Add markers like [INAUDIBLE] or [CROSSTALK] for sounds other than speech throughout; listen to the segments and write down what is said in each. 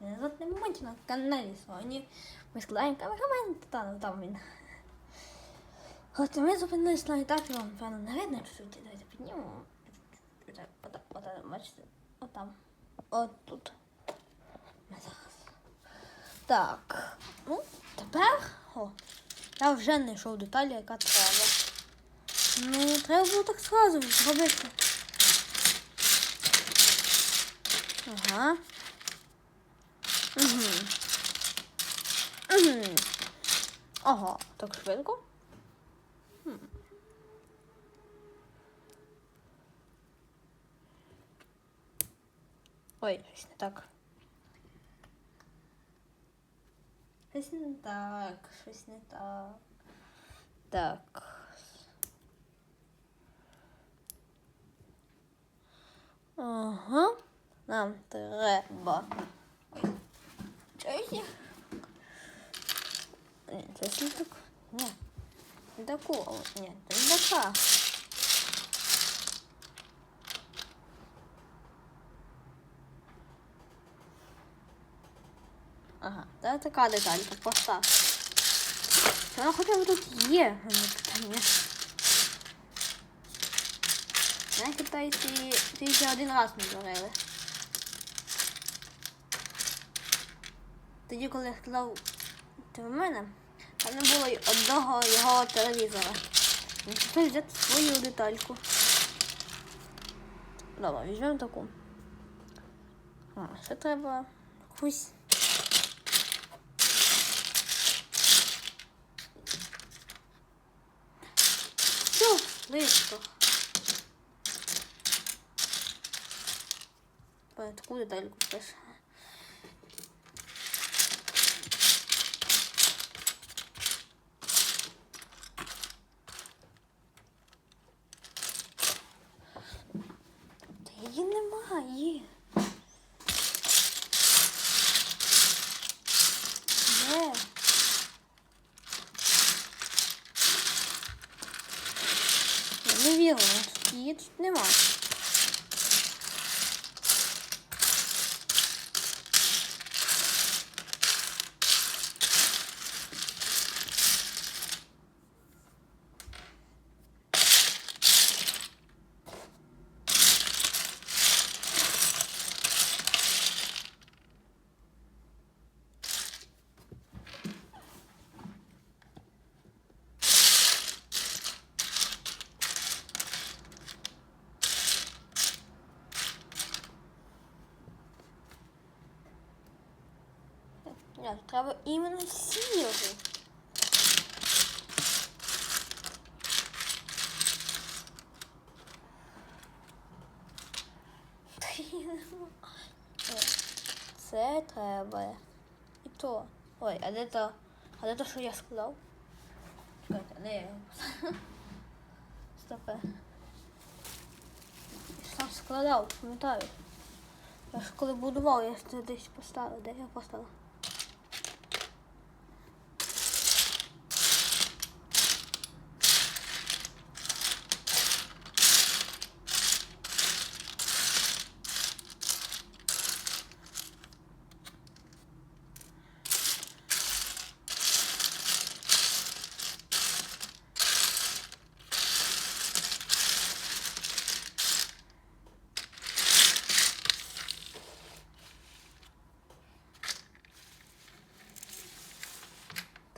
Мене звати Монті на каналі Соні. Ми складаємо камерамен, та ну там він. От ми зупинились на етапі, вам певно не видно чуть-чуть. Давайте піднімемо. Отак, отак, отак, бачите? Отам. От тут. Ми зараз. Так. Ну, тепер. О, я вже знайшов деталі, яка треба. Ну, треба було так зразу зробити. Ага. Угу. Так швидко. Ой, щось не так. Щось не так, щось не так. Так. Ага. Нам треба. Ні, це не так. Ні. Не таку. Ні, це не така. Ага, це така деталька, проста. Вона хоча б тут є. а не ні. Мене китайці тільки один раз не зробили. Тоді, коли я сказав ти в мене, там не було й одного його телевізора. Хотів взяти свою детальку. Добре, візьмемо таку. А, ще треба якусь. Все. Давай таку детальку теж. Та її Де? Я не вірю, її тут. Ні, треба іменно сіру. Це треба. І то. Ой, а де то? А де то, що я склав? Чекайте, де я його? Стопе. Сам складав, пам'ятаю. Я ж коли будував, я десь поставив. Де я поставив?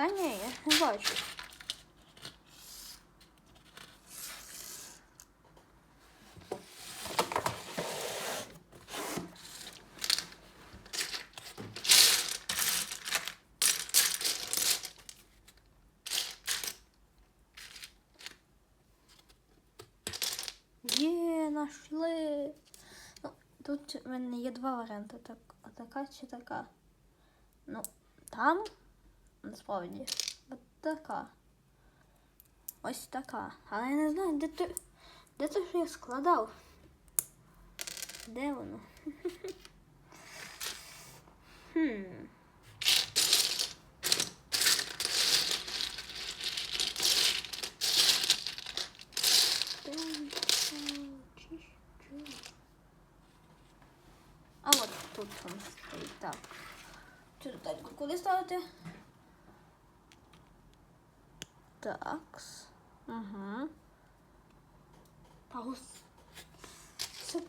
Та ні, я не бачу. Є, знайшли. Ну, тут в мене є два варіанти. Так, така чи така. Ну, там насправді от така. Ось така. Але я не знаю, де то, де то що я складав. Де воно? [LAUGHS] Хм. А от тут він стоїть. Так. Цю детальку куди ставити? Так. Угу. Паус. Це,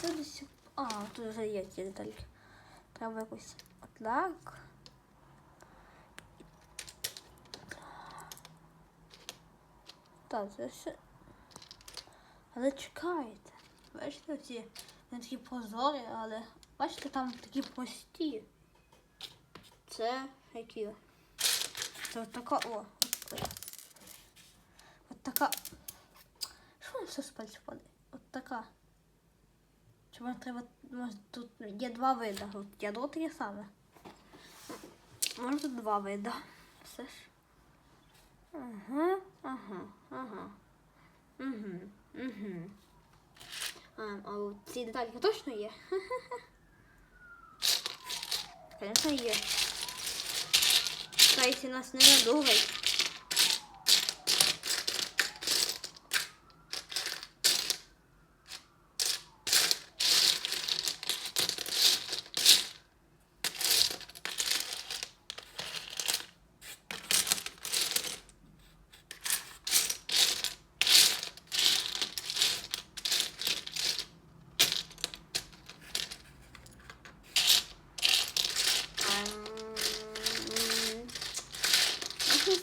це десь. А, тут вже є ці детальки. Треба якось отак. Так, це все. Але чекайте. Бачите, ці вони такі прозорі, але бачите, там такі прості. Це які? Це така, о, така. Що воно все з падає? От така. Вам треба, тут є два види. От ядро таке саме. Може тут два види. Все ж. Ага, ага, ага. Угу, угу. А, а ці детальки точно є? [LAUGHS] Звісно, є. Кайся нас не надугай.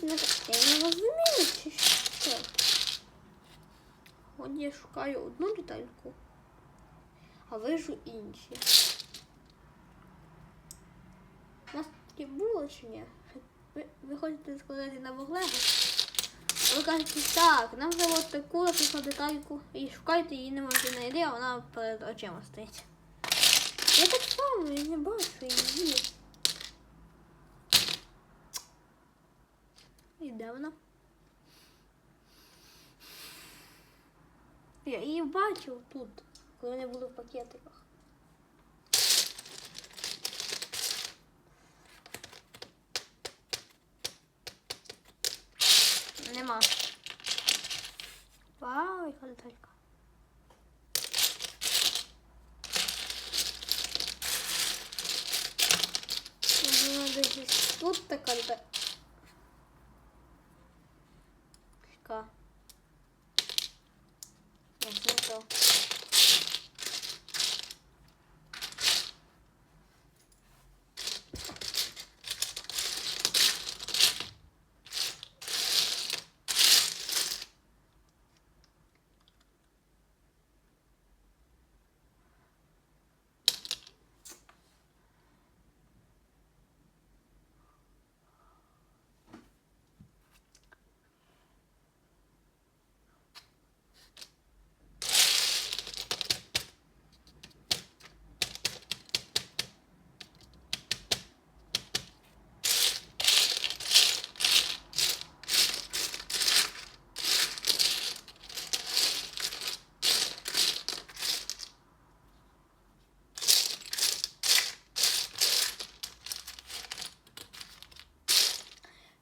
Не Я не розумію, чи що. От я шукаю одну детальку, а вижу інші. У нас таке було чи ні? Ви, ви хочете сказати на вуглегу? Ви кажете, так, нам треба от таку наприклад, детальку і шукайте її не можете знайти, а вона перед очима стоїть. Я так само, я не бачу її. Де? Я її бачив тут, коли вони були в пакетиках. Нема. Вау, яка деталька. Тут така деталька. Яка? Ні, це не то.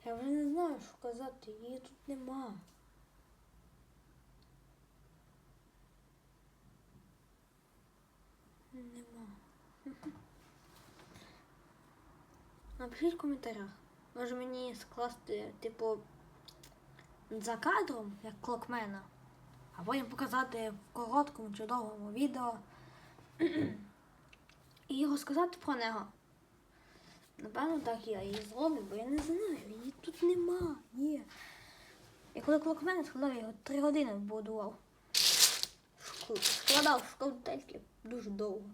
Я вже не що казати, її тут нема. Нема. [LAUGHS] Напишіть в коментарях. Може мені скласти, типу, за кадром, як клокмена, а потім показати в короткому чи довгому відео [CLEARS THROAT] і розказати про нього. Напевно, так я її зроблю, бо я не знаю, її тут нема. Є. Я коли клокмена складав, я його три години будував. Складав, шукав дуже довго.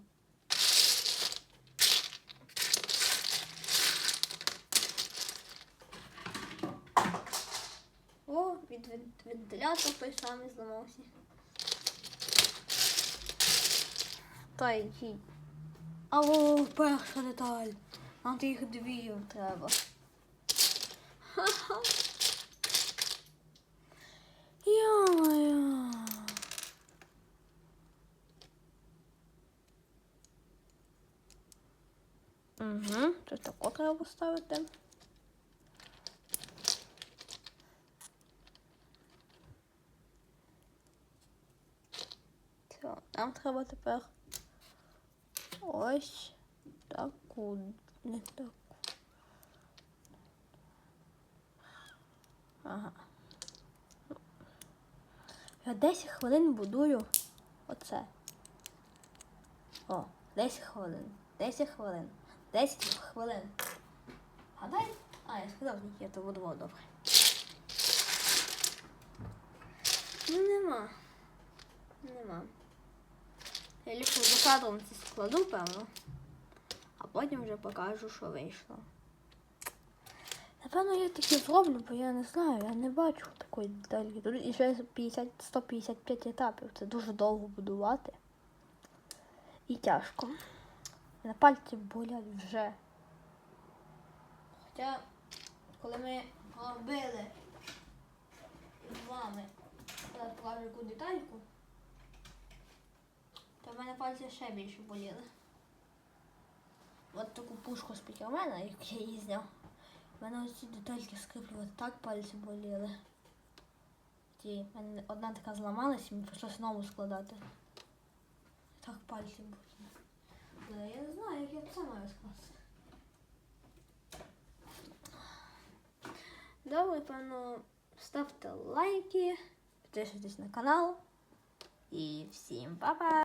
О, від вентилятор той самий зламався. Та який. Алло, перша деталь. Нам їх дві треба. Ха-ха. Йо-моє. Угу, тут тако треба поставити. Все, нам треба тепер ось таку не так. Ага. Я 10 хвилин будую оце. О, 10 хвилин. 10 хвилин. 10 хвилин. Гадай? А, я сказав, я то будував добре. Ну нема. Нема. Я ліпше за кадром це складу, певно. Потім вже покажу, що вийшло. Напевно, я таке зроблю, бо я не знаю, я не бачу такої детальки. Тут і ще 50, 155 етапів. Це дуже довго будувати. І тяжко. На пальці болять вже. Хоча, коли ми робили з вами зараз покажу яку детальку, то в мене пальці ще більше боліли. От таку пушку з мене, як я її. У мене ось детальки скріплювати, так пальці боліли. Ті, в мене одна така зламалась, мені прийшлося нову складати. Так пальці боліли. Але я не знаю, як я це маю скласти. Добре, певно, ставте лайки, підписуйтесь на канал. І всім па-па!